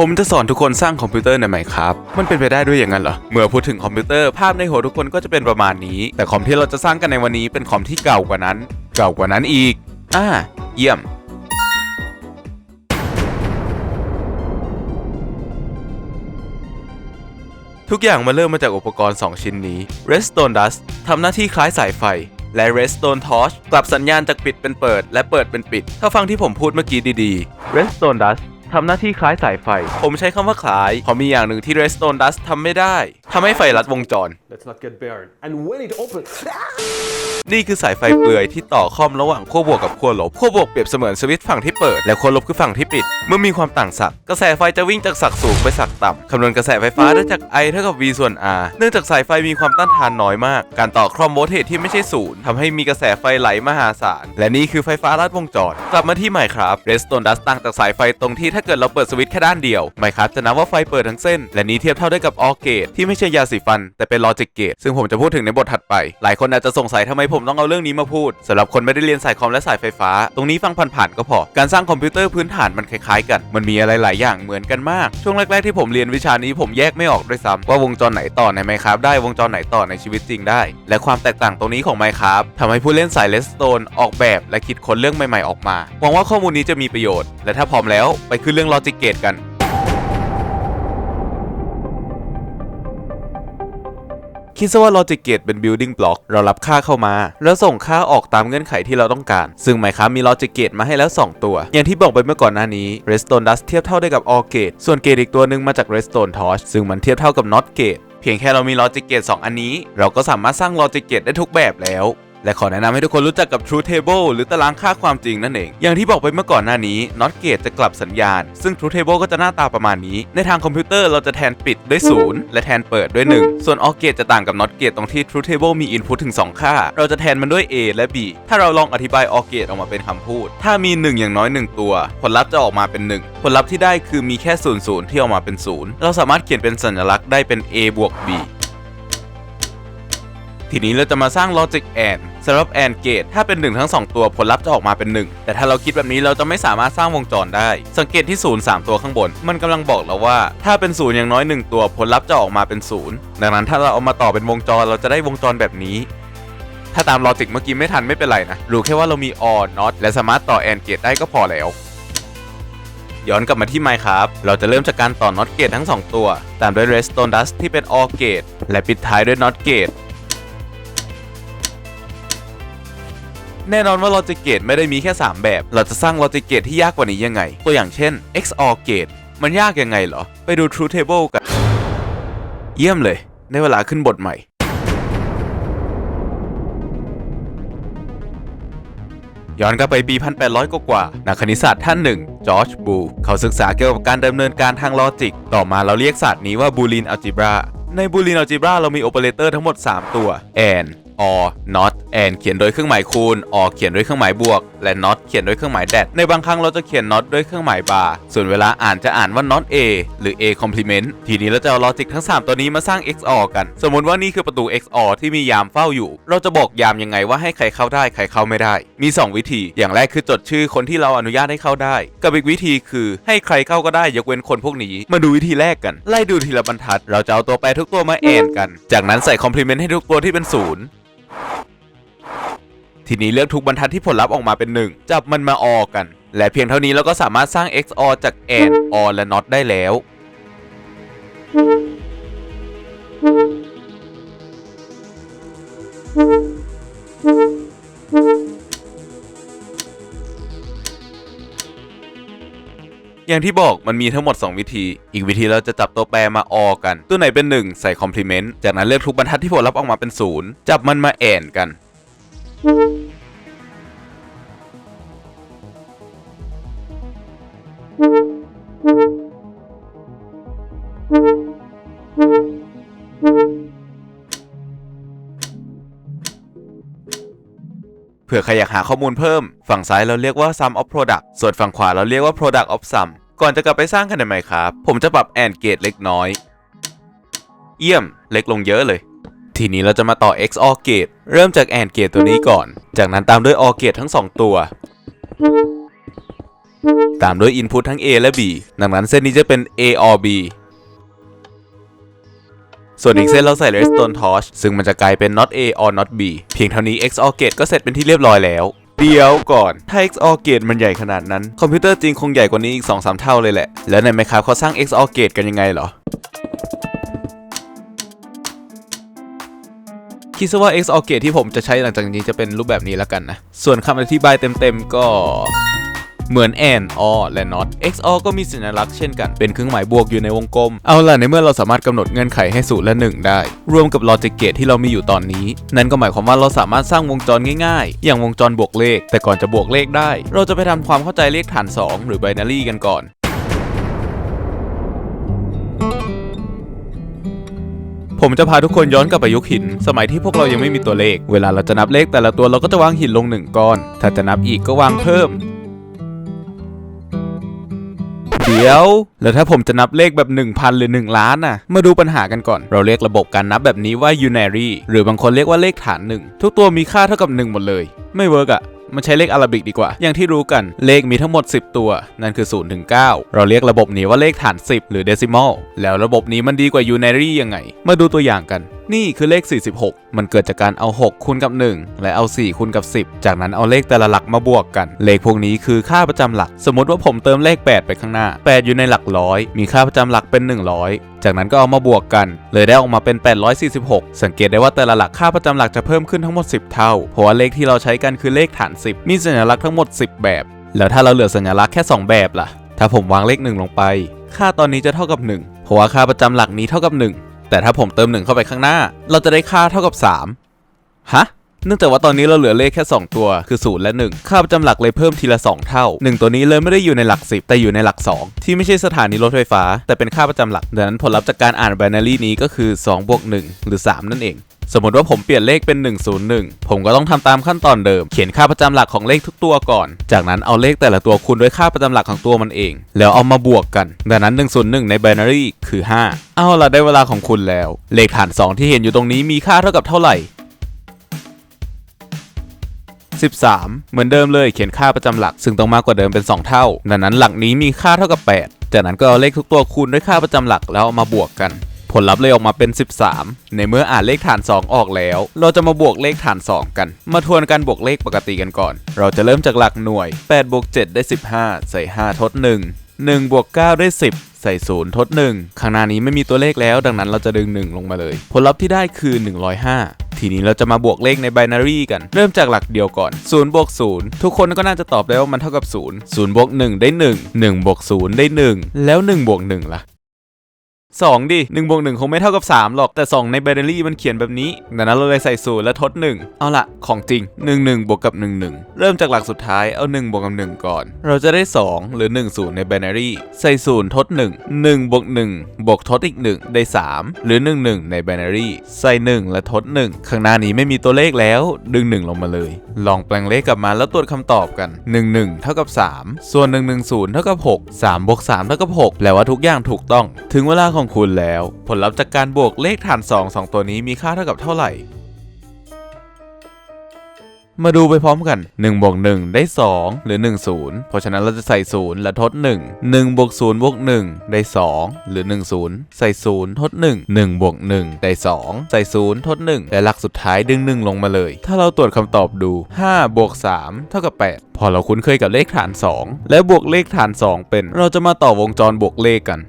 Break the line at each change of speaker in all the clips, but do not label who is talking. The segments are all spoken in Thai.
ผมจะสอนทุกคนสร้างคอมพิวเตอร์ในไหมครับ มันเป็นไปได้ด้วยอย่างนั้นเหรอ เมื่อพูดถึงคอมพิวเตอร์ภาพในหัวทุกคนก็จะเป็นประมาณนี้ แต่คอมที่เราจะสร้างกันในวันนี้เป็นคอมที่เก่ากว่านั้น เก่ากว่านั้นอีก อ่า เยี่ยมทุกอย่างมาเริ่มมาจากอุปกรณ์ 2 ชิ้นนี้ Redstone Dust ทำหน้าที่คล้ายสายไฟ และ Redstone Torch กลับสัญญาณจากปิดเป็นเปิด และเปิดเป็นปิด ถ้าฟังที่ผมพูดเมื่อกี้ดีๆ Redstone Dust ทำหน้าที่คล้ายสายไฟ ผมใช้คำว่าคล้ายเพราะมีอย่างหนึ่งที่ Redstone Dust ทำไม่ได้ทำให้ไฟลัดวงจร
Let's not get burned. And when it opens,
นี่คือสายไฟเปลือยที่ต่อข้อมระหว่างขั้วบวกกับขั้วลบขั้วบวกเปรียบเสมือนสวิตช์ฝั่งที่เปิด และขั้วลบคือฝั่งที่ปิด เมื่อมีความต่างศักย์กระแสไฟจะวิ่งจากศักย์สูงไปศักย์ต่ำคำนวณกระแสไฟฟ้าได้จาก I เท่ากับ V ส่วน R เนื่องจากสายไฟมีความต้านทานน้อยมาก การต่อครอมโวลเทจที่ไม่ใช่ศูนย์ทำให้มีกระแสไฟไหลมหาศาลและนี่คือไฟฟ้าลัดวงจรกลับมาที่ไมครับ Redstone Dust ต่างจากสายไฟตรงที่ถ้าเกิดเราเปิดสวิตช์แค่ด้านเดียวไมครับจะนับว่าไฟเปิดทั้งเส้น และนี้เทียบเท่าได้กับ OR gate ที่ไม่ใช่ยาสีฟัน แต่เป็น logic gate ซึ่งผมจะพูดถึงในบทถัดไป หลายคนอาจจะสงสัยทำไมผมต้องเอาเรื่องนี้มาพูดสำหรับคนไม่ได้เรียนสายคอมและสายไฟฟ้า ตรงนี้ฟังผ่านๆก็พอการสร้างคอมพิวเตอร์พื้นฐานมันคล้ายๆกัน มันมีอะไรหลายอย่างเหมือนกันมาก ช่วงแรกๆที่ผมเรียนวิชานี้ผมแยกไม่ออกด้วยซ้ำว่าวงจรไหนต่อในไมครับได้วงจรไหนต่อในชีวิตจริงได้ และความแตกต่างตรงนี้ของไมครับทำให้ผู้เล่นสายเลสโตนออกแบบ และคิดค้นเรื่องใหม่ ๆออกมาหวังว่าข้อมูลนี้จะมีประโยชน์และถ้าพร้อมแล้วไปขึ้นเรื่องลอจิกเกตกัน คิดซะว่า Logic Gate เป็น building block เรารับค่าเข้ามา แล้วส่งค่าออกตามเงื่อนไขที่เราต้องการ ซึ่ง Minecraft มี Logic Gate มาให้แล้ว 2 ตัว อย่างที่บอกไปเมื่อก่อนหน้านี้ Redstone Dust เทียบเท่าได้กับ OR Gate ส่วน Gate อีกตัวหนึ่งมาจาก Redstone Torch ซึ่งมันเทียบเท่ากับ Not Gate เพียงแค่เรามี Logic Gate 2 อันนี้ เราก็สามารถสร้าง Logic Gate ได้ทุกแบบแล้ว และขอแนะนำให้ทุกคนรู้จักกับ Truth Table หรือตารางค่าความจริงนั่นเอง อย่างที่บอกไปเมื่อก่อนหน้านี้ Not Gate จะกลับสัญญาณ ซึ่ง Truth Table ก็จะหน้าตาประมาณนี้ ในทางคอมพิวเตอร์เราจะแทนปิดด้วย 0 และแทนเปิดด้วย 1 ส่วน OR Gate จะต่างกับ Not Gate ตรงที่ Truth Table มี Input ถึง 2 ค่า เราจะแทนมันด้วย A และ B ถ้าเราลองอธิบาย OR Gate ออกมาเป็นคำพูด ถ้ามี 1 อย่างน้อย 1 ตัว ผลลัพธ์จะออกมาเป็น 1 ผลลัพธ์ที่ได้คือมีแค่0 0ที่ออกมาเป็น 0 เราสามารถเขียนเป็นสัญลักษณ์ได้เป็น A บวก B ทีนี้เราจะมาสร้าง logic and สำหรับ and gate ถ้าเป็น 1 ทั้ง 2 ตัวผลลัพธ์จะออกมาเป็น 1 แต่ถ้าเราคิดแบบนี้เราจะไม่สามารถสร้างวงจรได้ สังเกตที่ 0 3 ตัวข้างบน มันกำลังบอกเราว่า ถ้าเป็น 0 อย่างน้อย 1 ตัวผลลัพธ์จะออกมาเป็น 0 ดังนั้นถ้าเราเอามาต่อเป็นวงจรเราจะได้วงจรแบบนี้ ถ้าตามลอจิกเมื่อกี้ไม่ทันไม่เป็นไรนะรู้แค่ว่าเรามี or not และสามารถต่อ and gate ได้ก็พอแล้วย้อนกลับมาที่ Minecraft เราจะเริ่มจากการต่อ not gate ทั้ง 2 ตัว ตามด้วย redstone dust ที่เป็น or gate และปิดท้ายด้วย not gate แน่นอนว่า logic gate ไม่ได้มีแค่ 3 แบบ เราจะสร้าง logic gate ที่ยากกว่านี้ยังไง ตัวอย่างเช่น XOR gate มันยากยังไงเหรอ ไปดู truth table กัน เยี่ยมเลย ในเวลาขึ้นบทใหม่ย้อนกลับไปปี 1800 กว่าๆนักคณิตศาสตร์ท่านหนึ่ง จอร์จบู เขาศึกษาเกี่ยวกับการดำเนินการทางลอจิก ต่อมาเราเรียกศาสตร์นี้ว่าบูลินอัลจิบรา ในบูลินอัลจิบราเรามีโอเปอเรเตอร์ทั้งหมด 3 ตัว and or not and เขียนโดยเครื่องหมายคูณ or เขียนด้วยเครื่องหมายบวก และ not เขียนด้วยเครื่องหมาย dat ในบางครั้งเราจะเขียน not ด้วยเครื่องหมาย bar ส่วนเวลาอ่านจะอ่านว่า not a หรือ a complement ทีนี้เราจะเอาลอจิกทั้ง 3 ตัวนี้มาสร้าง XOR กัน สมมติว่านี่คือประตู XOR ที่มียามเฝ้าอยู่ เราจะบอกยามยังไงว่าให้ใครเข้าได้ใครเข้าไม่ได้ มี 2 วิธี อย่างแรกคือจดชื่อคนที่เราอนุญาตให้เข้าได้ กับอีกวิธีคือให้ใครเข้าก็ได้ยกเว้นคนพวกนี้ มาดูวิธีแรกกัน ไล่ดูทีละบรรทัด เราจะเอาตัวแปรทุกตัวมาแอนกัน จากนั้นใส่ complement ให้ทุกตัวที่เป็นศูนย์ ทีนี้เลือกทุกบรรทัดที่ผลลัพธ์ออกมาเป็น 1 จับมันมาออกัน และเพียงเท่านี้เราก็สามารถสร้าง XOR จาก AND OR และ NOT ได้แล้ว อย่างที่บอกมันมีทั้งหมด 2 วิธี อีกวิธีเราจะจับตัวแปรมาออกัน ตัวไหนเป็น 1 ใส่คอมพลีเมนต์ จากนั้นเลือกทุกบรรทัดที่ผลลัพธ์ออกมาเป็น 0 จับมันมาแอนกันเผื่อใครอยากหาข้อมูลเพิ่ม ฝั่งซ้ายเราเรียกว่า sum of product ส่วนฝั่งขวาเราเรียกว่า product of sum ก่อนจะกลับไปสร้างกันได้ไหม่ครับ ผมจะปรับ and gate เล็กน้อย เยี่ยมเล็กลงเยอะเลย ทีนี้เราจะมาต่อ XOR gate เริ่มจาก AND gate ตัวนี้ก่อน จากนั้นตามด้วย OR gate ทั้ง 2 ตัว ตามด้วย Input ทั้ง A และ B ดังนั้นเส้นนี้จะเป็น A or B ส่วนอีกเส้นเราใส่ redstone torch ซึ่งมันจะกลายเป็น not A or not B เพียงเท่านี้ XOR gate ก็เสร็จเป็นที่เรียบร้อยแล้ว เดี๋ยวก่อน ถ้า XOR gate มันใหญ่ขนาดนั้น คอมพิวเตอร์จริงคงใหญ่กว่านี้อีก 2-3 เท่าเลยแหละ แล้วใน Minecraft เขาสร้าง XOR gate กันยังไงเหรอคิดซะว่า XOR gate ที่ผมจะใช้หลังจากนี้จะเป็นรูปแบบนี้แล้วกันนะ ส่วนคำอธิบายเต็มๆก็ เหมือน and or และ not XOR ก็มีสัญลักษณ์เช่นกัน เป็นเครื่องหมายบวกอยู่ในวงกลม เอาล่ะในเมื่อเราสามารถกำหนดเงื่อนไขให้0และ 1 ได้ รวมกับ logic gate ที่เรามีอยู่ตอนนี้ นั่นก็หมายความว่าเราสามารถสร้างวงจรง่ายๆ อย่างวงจรบวกเลข แต่ก่อนจะบวกเลขได้ เราจะไปทำความเข้าใจเลขฐาน 2 หรือ binary กันก่อนผมจะพาทุกคนย้อนกลับไปยุคหิน สมัยที่พวกเรายังไม่มีตัวเลข เวลาเราจะนับเลขแต่ละตัวเราก็จะวางหินลงหนึ่งก้อน ถ้าจะนับอีกก็วางเพิ่ม เดี๋ยว แล้วถ้าผมจะนับเลขแบบ 1,000 หรือ 1 ล้านน่ะ มาดูปัญหากันก่อน เราเรียกระบบการนับแบบนี้ว่า unary หรือบางคนเรียกว่าเลขฐาน 1 ทุกตัวมีค่าเท่ากับ 1 หมดเลย ไม่เวิร์กอะมันใช้เลขอาราบิกดีกว่า อย่างที่รู้กัน เลขมีทั้งหมด 10 ตัว นั่นคือ0ถึง9เราเรียกระบบนี้ว่าเลขฐาน 10 หรือ decimal แล้วระบบนี้มันดีกว่า unary ยังไง มาดูตัวอย่างกัน นี่คือเลข 46 มันเกิดจากการเอา 6 คูณกับ 1 และเอา 4 คูณกับ 10 จากนั้นเอาเลขแต่ละหลักมาบวกกัน เลขพวกนี้คือค่าประจำหลัก สมมติว่าผมเติมเลข 8 ไปข้างหน้า 8 อยู่ในหลักร้อย มีค่าประจำหลักเป็น 100 จากนั้นก็เอามาบวกกัน เลยได้ออกมาเป็น 846 สังเกตได้ว่าแต่ละหลักค่าประจำหลักจะเพิ่มขึ้นทั้งหมด 10 เท่า เพราะว่าเลขที่เราใช้กันคือเลขฐาน 10 มีสัญลักษณ์ทั้งหมด 10 แบบ แล้วถ้าเราเหลือสัญลักษณ์แค่ 2 แบบล่ะ ถ้าผมวางเลข 1 ลงไป ค่าตอนนี้จะเท่ากับ 1 เพราะว่าค่าประจำหลักนี้เท่ากับ 1 แต่ถ้าผมเติม 1 เข้าไปข้างหน้า เราจะได้ค่าเท่ากับ 3 ฮะ เนื่องจากว่าตอนนี้เราเหลือเลขแค่ 2 ตัวคือ 0 และ 1 ค่าประจำหลักเลยเพิ่มทีละ 2 เท่า 1 ตัวนี้เลยไม่ได้อยู่ในหลัก 10 แต่อยู่ในหลัก 2 ที่ไม่ใช่สถานีรถไฟฟ้า แต่เป็นค่าประจำหลักดังนั้นผลลัพธ์จากการอ่าน binary นี้ก็คือ2บวก1หรือ 3 นั่นเองสมมติว่าผมเปลี่ยนเลขเป็น 101 ผมก็ต้องทำตามขั้นตอนเดิม เขียนค่าประจำหลักของเลขทุกตัวก่อน จากนั้นเอาเลขแต่ละตัวคูณด้วยค่าประจำหลักของตัวมันเอง แล้วเอามาบวกกัน ดังนั้น 101 ใน binary คือ 5 เอาล่ะได้เวลาของคุณแล้ว เลขฐาน 2 ที่เห็นอยู่ตรงนี้มีค่าเท่ากับเท่าไหร่ 13 เหมือนเดิมเลยเขียนค่าประจำหลัก ซึ่งต้องมากกว่าเดิมเป็น 2 เท่า ดังนั้นหลักนี้มีค่าเท่ากับ 8 จากนั้นก็เอาเลขทุกตัวคูณด้วยค่าประจำหลักแล้วามาบวกกัน ผลลัพธ์เลยออกมาเป็น 13 ในเมื่ออ่านเลขฐาน 2 ออกแล้ว เราจะมาบวกเลขฐาน 2 กัน มาทวนการบวกเลขปกติกันก่อน เราจะเริ่มจากหลักหน่วย8บวก7ได้ 15 ใส่ 5 ทด 1 1บวก9ได้ 10 ใส่0ทด 1 ข้างหน้านี้ไม่มีตัวเลขแล้ว ดังนั้นเราจะดึง 1 ลงมาเลย ผลลัพธ์ที่ได้คือ 105 ทีนี้เราจะมาบวกเลขใน binary กัน เริ่มจากหลักเดียวก่อน0บวก0ทุกคนก็น่าจะตอบได้ว่ามันเท่ากับ0 0บวก1ได้ 1 1บวก0ได้ 1 แล้ว1บวก1ล่ะ 2 ดิ1บวก1คงไม่เท่ากับ 3 หรอกแต่ 2 ใน binary มันเขียนแบบนี้ดังนั้นเราเลยใส่0และทด 1 เอาละของจริง 1 1 บวกกับ 1 1 เริ่มจากหลักสุดท้ายเอา 1 บวกกับ 1 ก่อน เราจะได้ 2 หรือ 1 0 ใน binary ใส่0ทด 1 1บวก1บวกทดอีก 1 ได้ 3 หรือ 1 1 ใน binary ใส่ 1 และทด 1 ข้างหน้านี้ไม่มีตัวเลขแล้ว ดึง 1 ลงมาเลย ลองแปลงเลขกลับมาแล้วตรวจคำตอบกัน 1 1 เท่ากับ 3 ส่วน 1 1 0 เท่ากับ 6 3บวก3เท่ากับ6แปลว่าทุกอย่างถูกต้อง ถึงเวลาของคุณแล้ว ผลลัพธ์จากการบวกเลขฐาน 2 2 ตัวนี้มีค่าเท่ากับเท่าไหร่ มาดูไปพร้อมกัน1บวก1ได้ 2 หรือ 1 0 เพราะฉะนั้นเราจะใส่ 0 และทด 1 1บวก0บวก1ได้ 2 หรือ 1 0 ใส่ 0 ทด 1 1บวก1ได้ 2 ใส่ 0 ทด 1 และหลักสุดท้ายดึง 1 ลงมาเลย ถ้าเราตรวจคำตอบดู5บวก3เท่ากับ 8 พอเราคุ้นเคยกับเลขฐาน 2 และบวกเลขฐาน 2 เป็น เราจะมาต่อวงจรบวกเลขกัน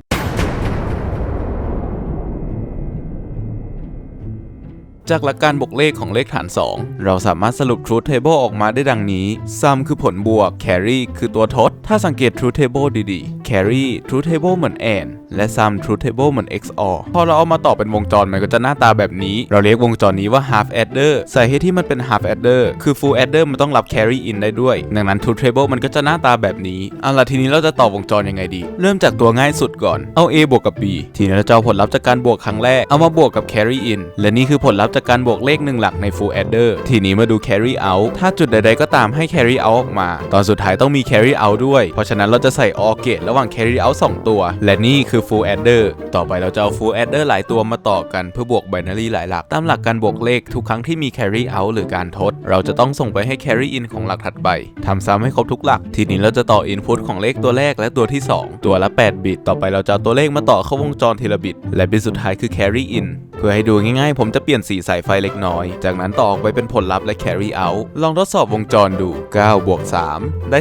จากหลักการบวกเลขของเลขฐาน 2 เราสามารถสรุป truth table ออกมาได้ดังนี้ sum คือผลบวก carry คือตัวทด ถ้าสังเกต truth table ดีๆ carry truth table เหมือน and และ sum truth table เหมือน XOR พอเราเอามาต่อเป็นวงจรมันก็จะหน้าตาแบบนี้ เราเรียกวงจรนี้ว่า half adder ใส่ให้ที่มันเป็น half adder คือ full adder มันต้องรับ carry in ได้ด้วย ดังนั้น truth table มันก็จะหน้าตาแบบนี้เอาล่ะทีนี้เราจะต่อวงจรยังไงดี เริ่มจากตัวง่ายสุดก่อนเอา a บวกกับ b ทีนี้เราจะเอาผลลัพธ์จากการบวกครั้งแรกเอามาบวกกับ carry in และนี่คือผลลัพธ์จากการบวกเลขหนึ่งหลักใน full adder ทีนี้มาดู carry out ถ้าจุดใดๆก็ตามให้ carry out ออกมา ตอนสุดท้ายต้องมี carry out ด้วย เพราะฉะนั้นเราจะใส่ or gate ระหว่างหว่าง carry out 2 ตัว และนี่คือ full adder ต่อไปเราจะเอา full adder หลายตัวมาต่อกันเพื่อบวก binary หลายหลัก ตามหลักการบวกเลขทุกครั้งที่มี carry out หรือการทด เราจะต้องส่งไปให้ carry in ของหลักถัดไปทำซ้ำให้ครบทุกหลัก ทีนี้เราจะต่อ input ของเลขตัวแรกและตัวที่ 2 ตัวละ 8 บิต ต่อไปเราจะเอาตัวเลขมาต่อเข้าวงจรทีละบิต และบิตสุดท้ายคือ carry in เพื่อให้ดูง่ายๆ ผมจะเปลี่ยนสีสายไฟเล็กน้อย จากนั้นต่อออกไปเป็นผลลัพธ์และ carry out ลองทดสอบวงจรดู 9 บวก 3 ได้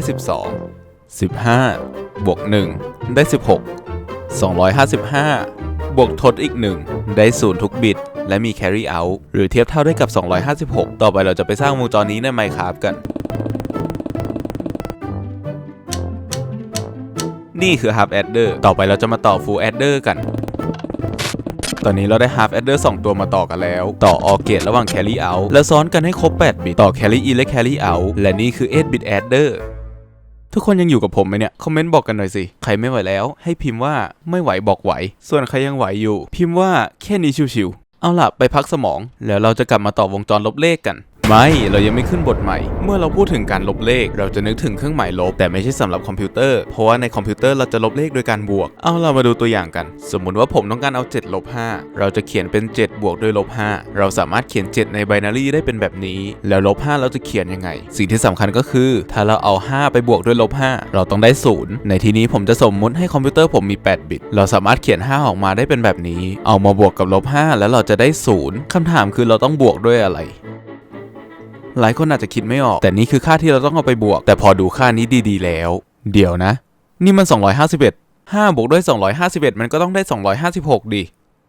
12 15 บวก 1 ได้ 16 255 บวกทดอีก 1 ได้0ทุกบิต และมี carry out หรือเทียบเท่าได้กับ 256 ต่อไปเราจะไปสร้างวงจรนี้ใน Minecraft กันนี่คือ half adder ต่อไปเราจะมาต่อ full adder กัน ตอนนี้เราได้ half adder 2 ตัวมาต่อกันแล้ว ต่อ OR gate ระหว่าง carry out และซ้อนกันให้ครบ 8 บิต ต่อ carry in และ carry out และนี่คือ 8 bit adder ทุกคนยังอยู่กับผมไหมเนี่ย คอมเมนต์บอกกันหน่อยสิ ใครไม่ไหวแล้ว ให้พิมพ์ว่าไม่ไหวบอกไหว ส่วนใครยังไหวอยู่ พิมพ์ว่าแค่นี้ชิวๆเอาล่ะไปพักสมอง แล้วเราจะกลับมาต่อวงจรลบเลขกัน ไม่ เรายังไม่ขึ้นบทใหม่ เมื่อเราพูดถึงการลบเลข เราจะนึกถึงเครื่องหมายลบ แต่ไม่ใช่สำหรับคอมพิวเตอร์ เพราะว่าในคอมพิวเตอร์เราจะลบเลขโดยการบวก เอาเรามาดูตัวอย่างกัน สมมุติว่าผมต้องการเอา7ลบ5เราจะเขียนเป็น 7 บวกด้วยลบ5เราสามารถเขียน 7 ในไบนารีได้เป็นแบบนี้ แล้วลบ5เราจะเขียนยังไง สิ่งที่สำคัญก็คือ ถ้าเราเอา 5 ไปบวกด้วยลบ5เราต้องได้ 0 ในที่นี้ผมจะสมมุติให้คอมพิวเตอร์ผมมี 8 บิต เราสามารถเขียน 5 ออกมาได้เป็นแบบนี้ เอามาบวกกับลบ5แล้วเราจะได้ 0คำถามคือเราต้องบวกด้วยอะไร หลายคนอาจจะคิดไม่ออก แต่นี่คือค่าที่เราต้องเอาไปบวก แต่พอดูค่านี้ดีๆ แล้ว เดี๋ยวนะ นี่มัน 251 5บวกด้วย 251 มันก็ต้องได้ 256 ดิ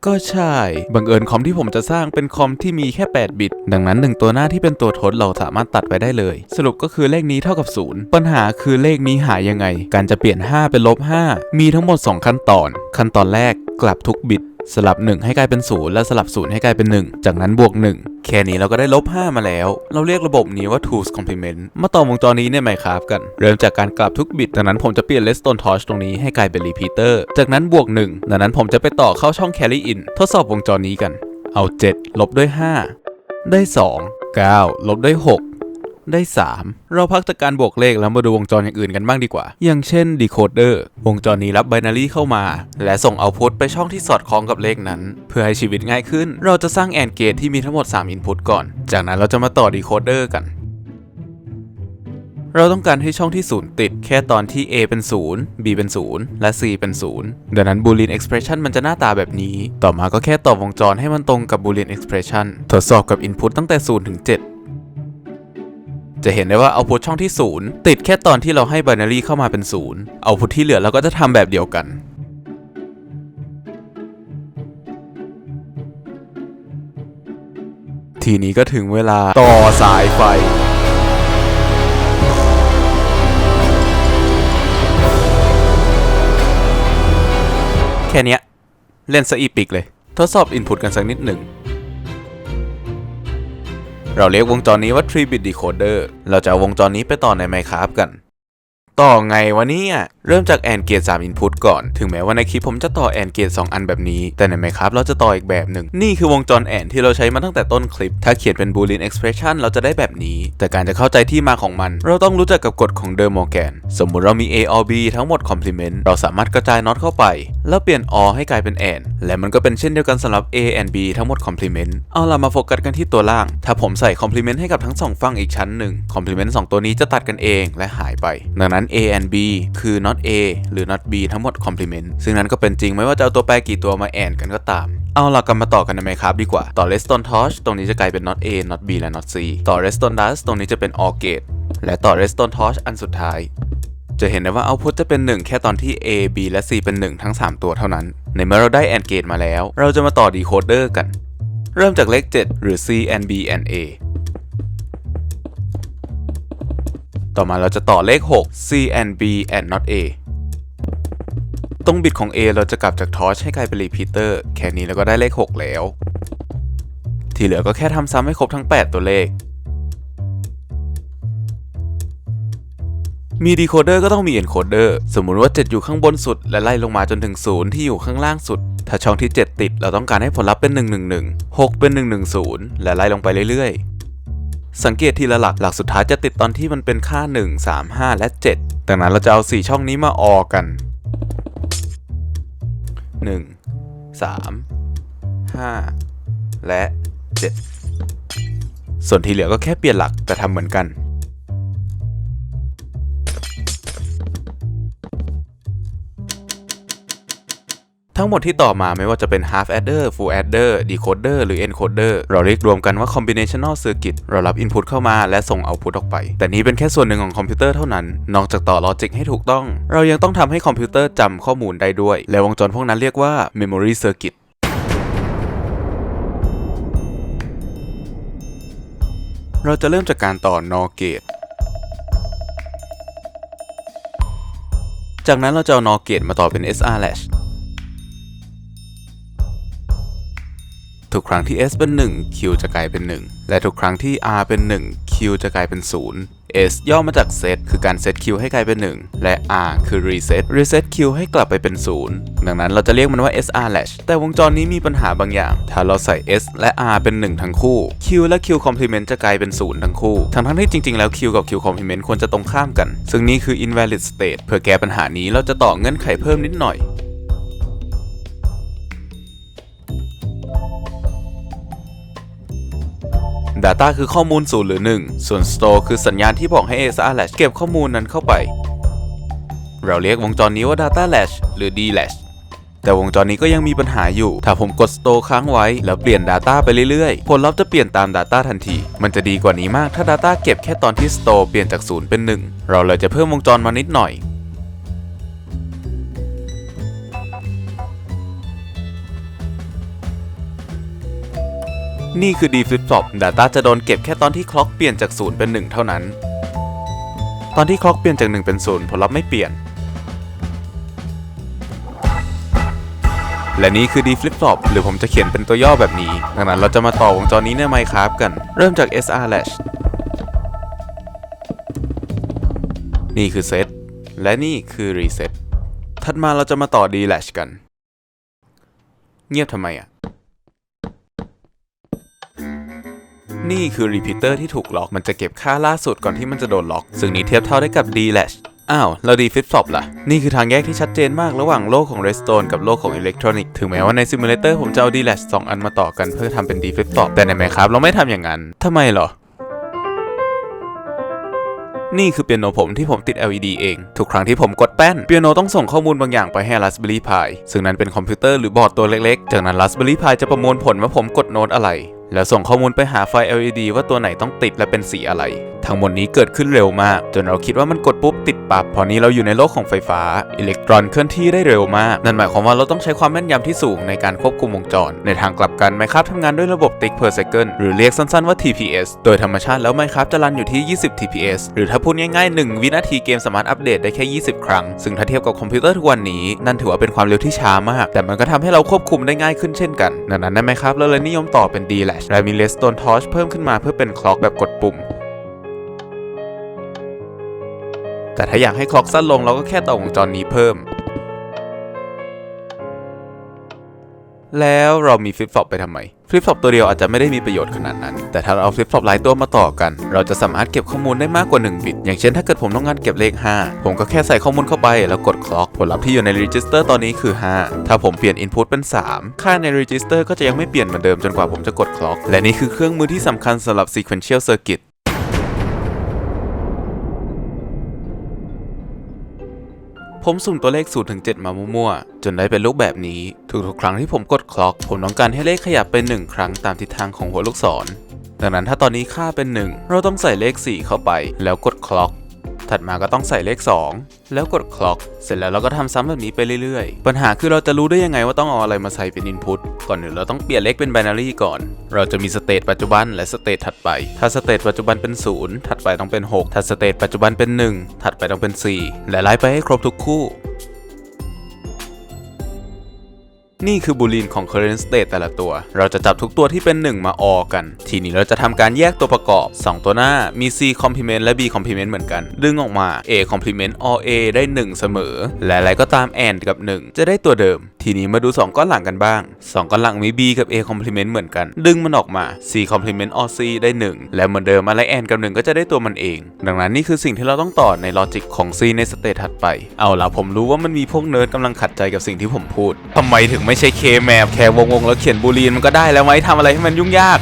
ก็ใช่ บังเอิญคอมที่ผมจะสร้างเป็นคอมที่มีแค่ 8 บิต ดังนั้นหนึ่งตัวหน้าที่เป็นตัวทดเราสามารถตัดไปได้เลย สรุปก็คือเลขนี้เท่ากับ 0 ปัญหาคือเลขนี้หายังไง การจะเปลี่ยน 5 เป็นลบ 5 มีทั้งหมด 2 ขั้นตอน ขั้นตอนแรกกลับทุกบิต สลับ 1 ให้กลายเป็น 0 และสลับ 0 ให้กลายเป็น 1 จากนั้นบวก 1 แค่นี้เราก็ได้ลบ 5 มาแล้ว เราเรียกระบบนี้ว่า two's complement มาต่อวงจรนี้ใน Minecraft กัน เริ่มจากการกลับทุกบิตดังนั้นผมจะเปลี่ยน redstone torch ตรงนี้ให้กลายเป็น repeater จากนั้นบวก 1 ดังนั้นผมจะไปต่อเข้าช่อง carry in ทดสอบวงจรนี้กัน เอา 7 ลบด้วย 5 ได้ 2 9 ลบด้วย 6 ได้ 3 เราพักจากการบวกเลขแล้วมาดูวงจรอย่างอื่นกันบ้างดีกว่า อย่างเช่น decoder วงจรนี้รับ binary เข้ามา และส่งเอาพุตไปช่องที่สอดคล้องกับเลขนั้น เพื่อให้ชีวิตง่ายขึ้น เราจะสร้าง AND gate ที่มีทั้งหมด 3 input ก่อน จากนั้นเราจะมาต่อ decoder กันเราต้องการให้ช่องที่ 0 ติดแค่ตอนที่ a เป็น 0 b เป็น 0 และ c เป็น 0 ดังนั้น boolean expression มันจะหน้าตาแบบนี้ ต่อมาก็แค่ต่อวงจรให้มันตรงกับ boolean expression ทดสอบกับ input ตั้งแต่ 0 ถึง 7 จะเห็นได้ว่า output ช่องที่ 0 ติดแค่ตอนที่เราให้ binary เข้ามาเป็น0 output ที่เหลือเราก็จะทำแบบเดียวกันทีนี้ก็ถึงเวลาต่อสายไฟ แค่นี้เล่นซะอีปิกเลย ทดสอบ Input กันสักนิดหนึ่ง เราเรียกวงจรนี้ว่า 3 bit decoder เราจะเอาวงจรนี้ไปต่อใน Minecraft กัน ต่อไงวะเนี่ย เริ่มจาก AND gate 3 input ก่อน ถึงแม้ว่าในคลิปผมจะต่อ AND gate 2อันแบบนี้ แต่ใน Minecraft เราจะต่ออีกแบบหนึ่ง นี่คือวงจร AND ที่เราใช้มาตั้งแต่ต้นคลิป ถ้าเขียนเป็น boolean expression เราจะได้แบบนี้ แต่การจะเข้าใจที่มาของมัน เราต้องรู้จักกับกฎของเดอร์มอร์แกน สมมุติเรามี A or B ทั้งหมด complement เราสามารถกระจาย not เข้าไป แล้วเปลี่ยน or ให้กลายเป็น and และมันก็เป็นเช่นเดียวกันสำหรับ A and B ทั้งหมด complement เอาล่ะมาโฟกัสกันที่ตัวล่าง ถ้าผมใส่ complement ให้กับทั้งสองฝั่งอีกชั้นหนึ่ง complement สองตัวนี้จะตัดกันเองและหายไป ดังนั้น A and B คือ not A หรือ not B ทั้งหมด complement ซึ่งนั้นก็เป็นจริงไม่ว่าจะเอาตัวแปรกี่ตัวมา and กันก็ตาม เอาล่ะกันมาต่อกันในไหมครับดีกว่า ต่อ redstone torch ตรงนี้จะกลายเป็น not A not B และ not C ต่อ redstone dust ตรงนี้จะเป็น or gate และต่อ redstone torch อันสุดท้ายจะเห็นได้ว่า output จะเป็น 1 แค่ตอนที่ A B และ C เป็น 1 ทั้ง 3 ตัวเท่านั้น ในเมื่อเราได้ AND gate มาแล้ว เราจะมาต่อ decoder กัน เริ่มจากเลข 7 หรือ C and B and A ต่อมาเราจะต่อเลข 6 C and B and not A ตรงบิตของ A เราจะกลับจาก torch ให้กลายเป็น repeater แค่นี้เราก็ได้เลข 6 แล้ว ที่เหลือก็แค่ทำซ้ำให้ครบทั้ง 8 ตัวเลข มี decoder ก็ต้องมี encoder สมมุติว่า 7 อยู่ข้างบนสุด และไล่ลงมาจนถึง 0 ที่อยู่ข้างล่างสุด ถ้าช่องที่ 7 ติด เราต้องการให้ผลลัพธ์เป็น 111 6 เป็น 110 และไล่ลงไปเรื่อยๆ สังเกตทีละหลักหลักสุดท้ายจะติดตอนที่มันเป็นค่า 1 3 5 และ 7 ดังนั้นเราจะเอา 4 ช่องนี้มาออกัน 1 3 5 และ 7 ส่วนที่เหลือก็แค่เปลี่ยนหลักแต่ทำเหมือนกัน ทั้งหมดที่ต่อมาไม่ว่าจะเป็น half adder full adder decoder หรือ encoder เราเรียกรวมกันว่า combinational circuit เรารับ input เข้ามาและส่ง output ออกไป แต่นี้เป็นแค่ส่วนหนึ่งของคอมพิวเตอร์เท่านั้น นอกจากต่อ logic ให้ถูกต้อง เรายังต้องทำให้คอมพิวเตอร์จำข้อมูลได้ด้วย และวงจรพวกนั้นเรียกว่า memory circuit เราจะเริ่มจากการต่อ NOR gate จากนั้นเราจะเอา NOR gate มาต่อเป็น SR latch ทุกครั้งที่ S เป็น 1 Q จะกลายเป็น 1 และทุกครั้งที่ R เป็น 1 Q จะกลายเป็น 0 S ย่อมาจาก set คือการ set Q ให้กลายเป็น 1 และ R คือ reset reset Q ให้กลับไปเป็น 0 ดังนั้นเราจะเรียกมันว่า SR latch แต่วงจรนี้มีปัญหาบางอย่าง ถ้าเราใส่ S และ R เป็น 1 ทั้งคู่ Q และ Q complement จะกลายเป็น 0 ทั้งคู่ ทั้งทั้งที่จริงๆ แล้ว Q กับ Q complement ควรจะตรงข้ามกัน ซึ่งนี่คือ invalid state เพื่อแก้ปัญหานี้เราจะต่อเงื่อนไขเพิ่มนิดหน่อย Data คือข้อมูล 0 หรือ 1 ส่วน Store คือสัญญาณที่บอกให้ SR Latch เก็บข้อมูลนั้นเข้าไป เราเรียกวงจรนี้ว่า Data Latch หรือ D Latch แต่วงจรนี้ก็ยังมีปัญหาอยู่ ถ้าผมกด Store ค้างไว้ แล้วเปลี่ยน Data ไปเรื่อยๆ ผลลัพธ์จะเปลี่ยนตาม Data ทันที มันจะดีกว่านี้มากถ้า Data เก็บแค่ตอนที่ Store เปลี่ยนจาก 0 เป็น 1 เราเลยจะเพิ่มวงจรมานิดหน่อย นี่คือ D flip flop Data จะโดนเก็บแค่ตอนที่คล็อกเปลี่ยนจาก 0 เป็น 1 เท่านั้น ตอนที่คล็อกเปลี่ยนจาก 1 เป็น 0 ผลลัพธ์ไม่เปลี่ยน และนี่คือ D flip flop หรือผมจะเขียนเป็นตัวย่อแบบนี้ ดังนั้นเราจะมาต่อวงจรนี้ใน Minecraft กัน เริ่มจาก SR latch นี่คือ set และนี่คือ reset ถัดมาเราจะมาต่อ D latch กัน เงียบทำไมอะ นี่คือ repeater ที่ถูกล็อกมันจะเก็บค่าล่าสุดก่อนที่มันจะโดนล็อก ซึ่งนี้เทียบเท่าได้กับ D latch อ้าวเรา D flip flop ล่ะ นี่คือทางแยกที่ชัดเจนมากระหว่างโลกของ redstone กับโลกของ electronic ถึงแม้ว่าใน simulator ผมจะเอา D latch 2อันมาต่อกันเพื่อทำเป็น D flip flop แต่ใน Minecraft เราไม่ทำอย่างนั้นทำไมเหรอ นี่คือเปียโนผมที่ผมติด LED เอง ทุกครั้งที่ผมกดแป้น เปียโนต้องส่งข้อมูลบางอย่างไปให้ Raspberry Pi ซึ่งนั้นเป็นคอมพิวเตอร์หรือบอร์ดตัวเล็กๆ จากนั้น Raspberry Pi จะประมวลผลว่าผมกดโน้ตอะไร แล้วส่งข้อมูลไปหาไฟ LED ว่าตัวไหนต้องติดและเป็นสีอะไร ทั้งหมดนี้เกิดขึ้นเร็วมาก จนเราคิดว่ามันกดปุ๊บติดปับพราะนี้เราอยู่ในโลกของไฟฟ้า อิเล็กตรอนเคลื่อนที่ได้เร็วมาก นั่นหมายความว่าเราต้องใช้ความแม่นยำที่สูงในการควบคุมวงจร ในทางกลับกัน Minecraft ทำงานด้วยระบบ tick per second หรือเรียกสั้นๆว่า TPS โดยธรรมชาติแล้ว Minecraft จะรันอยู่ที่ 20 TPS หรือถ้าพูดง่ายๆ 1 วินาทีเกมสามารถอัปเดตได้แค่ 20 ครั้ง ซึ่งถ้าเทียบกับคอมพิวเตอร์ทุกวันนี้ นั่นถือว่าเป็นความเร็วที่ช้ามาก แต่มันก็ทำให้เราควบคุมได้ง่ายขึ้นเช่นกันดังนั้นน Minecraft เราเลยนิยมต่อเป็น D latch และมี redstone torch เพิ่มขึ้นมาเพื่อเป็นคล็อกแบบกดปุ่ม แต่ถ้าอยากให้คล็อกสั้นลงเราก็แค่ต่อวงจรนี้เพิ่ม แล้วเรามีฟลิปฟลอปไปทำไมฟลิปฟลอปตัวเดียวอาจจะไม่ได้มีประโยชน์ขนาดนั้น แต่ถ้าเราเอาฟลิปฟลอปหลายตัวมาต่อกัน เราจะสามารถเก็บข้อมูลได้มากกว่า 1 บิต อย่างเช่นถ้าเกิดผมต้องการเก็บเลข 5 ผมก็แค่ใส่ข้อมูลเข้าไปแล้วกดคล็อกผลลัพธ์ที่อยู่ในรีจิสเตอร์ตอนนี้คือ 5 ถ้าผมเปลี่ยน Input เป็น 3 ค่าในรีจิสเตอร์ก็จะยังไม่เปลี่ยนเหมือนเดิมจนกว่าผมจะกดคล็อก และนี่คือเครื่องมือที่สำคัญสำหรับ sequential circuit ผมสุ่มตัวเลข0ถึงเมามั่วๆ จนได้เป็นลูกแบบนี้ ทุกๆครั้งที่ผมกดคล็อก ผมต้องการให้เลขขยับไป1ครั้งตามทิศทางของหัวลูกศร ดังนั้นถ้าตอนนี้ค่าเป็น 1 เราต้องใส่เลข 4 เข้าไป แล้วกดคล็อก ถัดมาก็ต้องใส่เลข 2 แล้วกดคล็อกเสร็จแล้วเราก็ทำซ้ำแบบนี้ไปเรื่อยๆ ปัญหาคือเราจะรู้ได้ยังไงว่าต้องเอาอะไรมาใส่เป็น Input ก่อนอื่นเราต้องเปลี่ยนเลขเป็น binary ก่อน เราจะมีสเตตปัจจุบันและสเตตถัดไป ถ้าสเตตปัจจุบันเป็น 0 ถัดไปต้องเป็น 6 ถ้าสเตตปัจจุบันเป็น 1 ถัดไปต้องเป็น 4 และไล่ไปให้ครบทุกคู่ นี่คือบูลีนของ current state แต่ละตัว เราจะจับทุกตัวที่เป็น 1 มาออกัน ทีนี้เราจะทำการแยกตัวประกอบ 2 ตัวหน้ามี C complement และ B complement เหมือนกัน ดึงออกมา A complement or A ได้ 1 เสมอ และอะไรก็ตาม AND กับ 1 จะได้ตัวเดิม ทีนี้มาดู 2 ก้อนหลังกันบ้าง 2 ก้อนหลังมี B กับ A complement เหมือนกัน ดึงมันออกมา C complement or C ได้ 1 และเหมือนเดิมอะไรแอนกับ1ก็จะได้ตัวมันเอง ดังนั้นนี่คือสิ่งที่เราต้องต่อในลอจิกของ C ในสเตจถัดไป เอาล่ะผมรู้ว่ามันมีพวกเนิร์ดกำลังขัดใจกับสิ่งที่ผมพูดทำไมถึงไม่ใช่ K map แค่วงๆแล้วเขียนบูลีนมันก็ได้แล้วไหมทำอะไรให้มันยุ่งยาก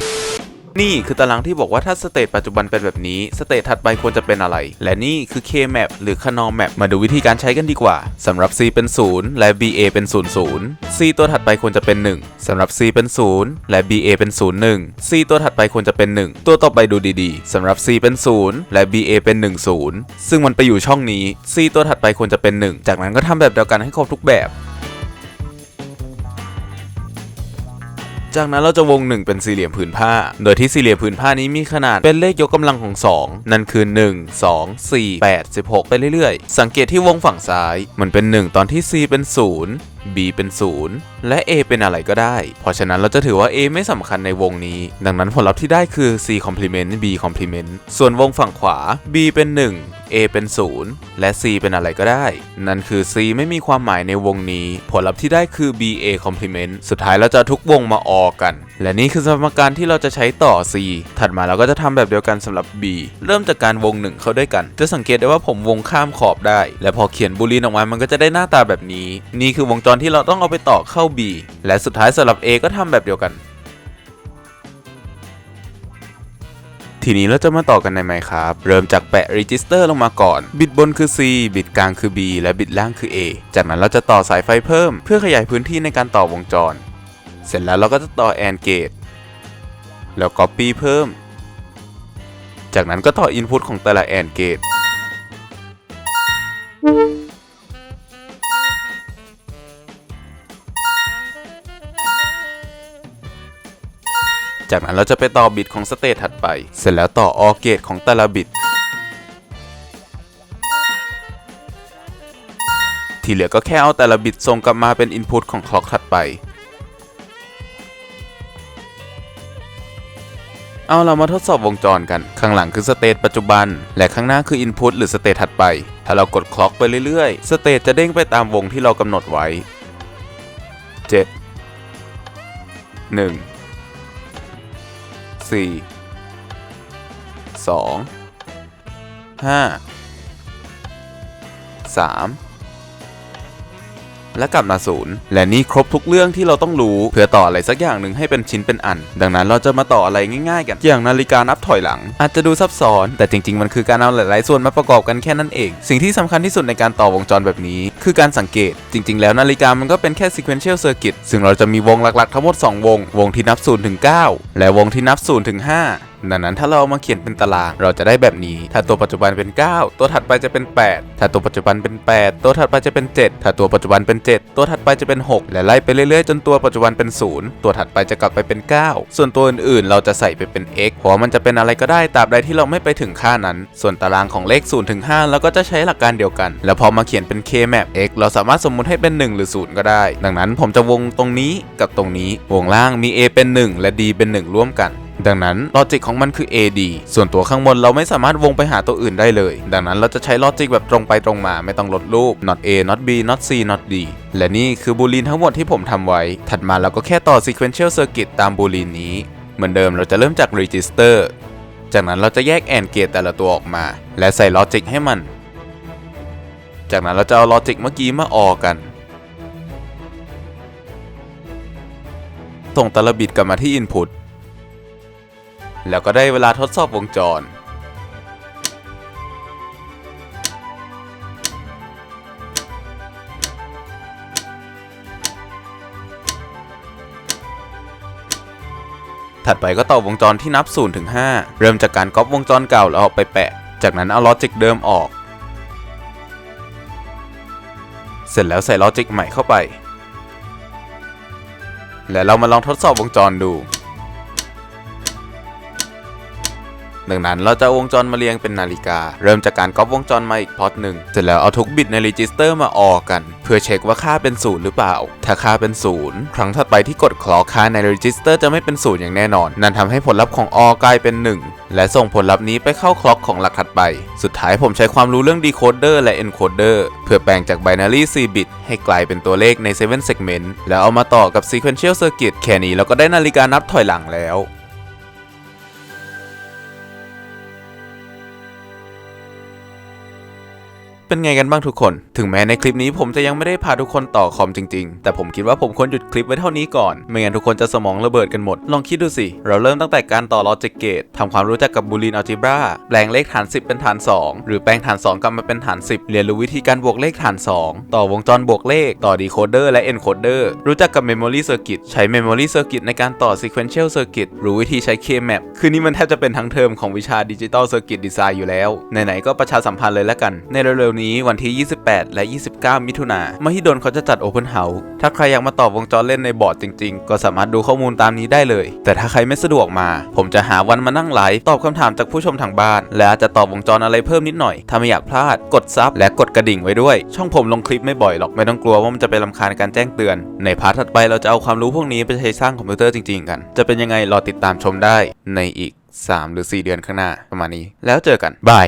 นี่คือตารางที่บอกว่าถ้าสเตตปัจจุบันเป็นแบบนี้ สเตตถัดไปควรจะเป็นอะไร และนี่คือ K-map หรือ Canon map มาดูวิธีการใช้กันดีกว่าสำหรับ C เป็น 0 และ BA เป็น 0 0 C ตัวถัดไปควรจะเป็น 1สำหรับ C เป็น 0 และ BA เป็น 0 1 C ตัวถัดไปควรจะเป็น 1 ตัวต่อไปดูดีๆสำหรับ C เป็น 0 และ BA เป็น 1 0 ซึ่งมันไปอยู่ช่องนี้ C ตัวถัดไปควรจะเป็น 1 จากนั้นก็ทำแบบเดียวกันให้ครบทุกแบบ จากนั้นเราจะวง 1 เป็นสี่เหลี่ยมผืนผ้า โดยที่สี่เหลี่ยมผืนผ้านี้มีขนาดเป็นเลขยกกำลังของ 2 นั่นคือ 1 2 4 8 16 ไปเรื่อยๆ สังเกตที่วงฝั่งซ้าย มันเป็น 1 ตอนที่ C เป็น 0 B เป็น 0 และ A เป็นอะไรก็ได้ เพราะฉะนั้นเราจะถือว่า A ไม่สำคัญในวงนี้ ดังนั้นผลลัพธ์ที่ได้คือ C complement B complement ส่วนวงฝั่งขวา B เป็น 1 A เป็น 0 และ C เป็นอะไรก็ได้ นั่นคือ C ไม่มีความหมายในวงนี้ ผลลัพธ์ที่ได้คือ BA complement สุดท้ายเราจะเอาทุกวงมาออกัน และนี่คือสมการที่เราจะใช้ต่อ C ถัดมาเราก็จะทำแบบเดียวกันสำหรับ B เริ่มจากการวงหนึ่งเข้าด้วยกัน จะสังเกตได้ว่าผมวงข้ามขอบได้ และพอเขียนบูลีนออกมามันก็จะได้หน้าตาแบบนี้ นี่คือวงจรที่เราต้องเอาไปต่อเข้า B และสุดท้ายสำหรับ A ก็ทำแบบเดียวกันทีนี้เราจะมาต่อกันในไหมครับ เริ่มจากแปะ register ลงมาก่อน บิตบนคือ C บิตกลางคือ B และบิตล่างคือ A จากนั้นเราจะต่อสายไฟเพิ่ม เพื่อขยายพื้นที่ในการต่อวงจร เสร็จแล้วเราก็จะต่อ AND gate แล้ว copy เพิ่ม จากนั้นก็ต่อ input ของแต่ละ AND gate จากนั้นเราจะไปต่อบิตของสเตทถัดไป เสร็จแล้วต่อ OR gate ของแต่ละบิต ที่เหลือก็แค่เอาแต่ละบิตส่งกลับมาเป็น input ของคล็อกถัดไป เอาเรามาทดสอบวงจรกัน ข้างหลังคือสเตทปัจจุบัน และข้างหน้าคือ Input หรือสเตทถัดไป ถ้าเรากดคล็อกไปเรื่อยๆ สเตทจะเด้งไปตามวงที่เรากำหนดไว้ 7 1 4 2 5 3 และกลับมาศูนย์และนี่ครบทุกเรื่องที่เราต้องรู้เพื่อต่ออะไรสักอย่างหนึ่งให้เป็นชิ้นเป็นอัน ดังนั้นเราจะมาต่ออะไรง่ายๆ กัน อย่างนาฬิกานับถอยหลัง อาจจะดูซับซ้อน แต่จริงๆ มันคือการเอาหลายๆ ส่วนมาประกอบกันแค่นั้นเอง สิ่งที่สำคัญที่สุดในการต่อวงจรแบบนี้ คือการสังเกต จริง ๆ แล้วนาฬิกามันก็เป็นแค่ sequential circuit ซึ่งเราจะมีวงหลักๆ ทั้งหมด 2 วง วงที่นับ0ถึง9และวงที่นับ0ถึง5 ดังนั้นถ้าเราเอามาเขียนเป็นตารางเราจะได้แบบนี้ ถ้าตัวปัจจุบันเป็น 9 ตัวถัดไปจะเป็น 8 ถ้าตัวปัจจุบันเป็น 8 ตัวถัดไปจะเป็น 7 ถ้าตัวปัจจุบันเป็น 7 ตัวถัดไปจะเป็น 6 และไล่ไปเรื่อยๆ จนตัวปัจจุบันเป็น 0 ตัวถัดไปจะกลับไปเป็น 9 ส่วนตัวอื่นๆ เราจะใส่ไปเป็น x เพราะมันจะเป็นอะไรก็ได้ตราบใดที่เราไม่ไปถึงค่านั้น ส่วนตารางของเลข0ถึง5เราก็จะใช้หลักการเดียวกัน แล้วพอมาเขียนเป็น k map x เราสามารถสมมุติให้เป็น 1 หรือ 0 ก็ได้ ดังนั้นผมจะวงตรงนี้กับตรงนี้วงล่างมี a เป็น 1 และ d เป็น 1 ร่วมกัน ดังนั้นลอจิกของมันคือ AD ส่วนตัวข้างบนเราไม่สามารถวงไปหาตัวอื่นได้เลย ดังนั้นเราจะใช้ลอจิกแบบตรงไปตรงมาไม่ต้องลดรูป not A not B not C not D และนี่คือบูลีนทั้งหมดที่ผมทำไว้ ถัดมาเราก็แค่ต่อ sequential circuit ตามบูลีนนี้ เหมือนเดิมเราจะเริ่มจาก register จากนั้นเราจะแยก AND gate แต่ละตัวออกมา และใส่ลอจิกให้มัน จากนั้นเราจะเอาลอจิกเมื่อกี้มาออกันส่งแต่ละบิตกลับมาที่ input แล้วก็ได้เวลาทดสอบวงจร ถัดไปก็ต่อวงจรที่นับ0ถึง5เริ่มจากการก๊อปวงจรเก่าแล้วเอาไปแปะ จากนั้นเอาลอจิกเดิมออก เสร็จแล้วใส่ลอจิกใหม่เข้าไป และเรามาลองทดสอบวงจรดู ดังนั้นเราจะวงจรมาเรียงเป็นนาฬิกา เริ่มจากการก๊อปวงจรมาอีกพอตหนึ่งเสร็จแล้วเอาทุกบิตในรีจิสเตอร์มาออกกัน เพื่อเช็คว่าค่าเป็นศูนย์หรือเปล่า ถ้าค่าเป็นศูนย์ครั้งถัดไปที่กดคลอค่าในรีจิสเตอร์จะไม่เป็นศูนย์อย่างแน่นอน นั่นทำให้ผลลัพธ์ของออกลายเป็น 1 และส่งผลลัพธ์นี้ไปเข้าคล็อกของหลักถัดไป สุดท้ายผมใช้ความรู้เรื่อง decoder และ encoder เพื่อแปลงจาก binary 4 bit ให้กลายเป็นตัวเลขใน7 segment แล้วเอามาต่อกับ sequential circuit แค่นี้เราก็ได้นาฬิกานับถอยหลังแล้ว เป็นไงกันบ้างทุกคน ถึงแม้ในคลิปนี้ผมจะยังไม่ได้พาทุกคนต่อคอมจริง ๆ แต่ผมคิดว่าผมควรหยุดคลิปไว้เท่านี้ก่อน ไม่งั้นทุกคนจะสมองระเบิดกันหมด ลองคิดดูสิ เราเริ่มตั้งแต่การต่อลอจิกเกตทำความรู้จักกับบูลีนอัลจิบราแปลงเลขฐาน 10 เป็นฐาน 2 หรือแปลงฐาน 2กลับมาเป็นฐาน 10 เรียนรู้วิธีการบวกเลขฐาน 2 ต่อวงจรบวกเลข ต่อดีโคเดอร์และเอนโคเดอร์รู้จักกับเมมโมรีเซอร์กิตใช้เมมโมรีเซอร์กิตในการต่อ sequential circuit รู้วิธีใช้ K-map คือนี่มันแทบจะเป็นทั้งเทอมของวิชาดิจิตอลเซอร์กิตดีไซน์อยู่แล้วไหนๆก็ประชาสัมพันธ์เลยแล้วกันในเร็วนี้วันที่ 28 และ 29 มิถุนามหิดลเขาจะจัด Open House ถ้าใครอยากมาต่อวงจรเล่นในบอร์ดจริง ๆ ก็สามารถดูข้อมูลตามนี้ได้เลย แต่ถ้าใครไม่สะดวกมา ผมจะหาวันมานั่งไลฟ์ตอบคำถามจากผู้ชมทางบ้าน และอาจจะตอบวงจรอะไรเพิ่มนิดหน่อย ถ้าไม่อยากพลาดกดซับและกดกระดิ่งไว้ด้วย ช่องผมลงคลิปไม่บ่อยหรอกไม่ต้องกลัวว่ามันจะไปรำคาญการแจ้งเตือน ในพาร์ทถัดไปเราจะเอาความรู้พวกนี้ไปใช้สร้างคอมพิวเตอร์จริงๆกัน จะเป็นยังไงรอติดตามชมได้ในอีก 3 หรือ 4 เดือนข้างหน้าประมาณนี้ แล้วเจอกัน บาย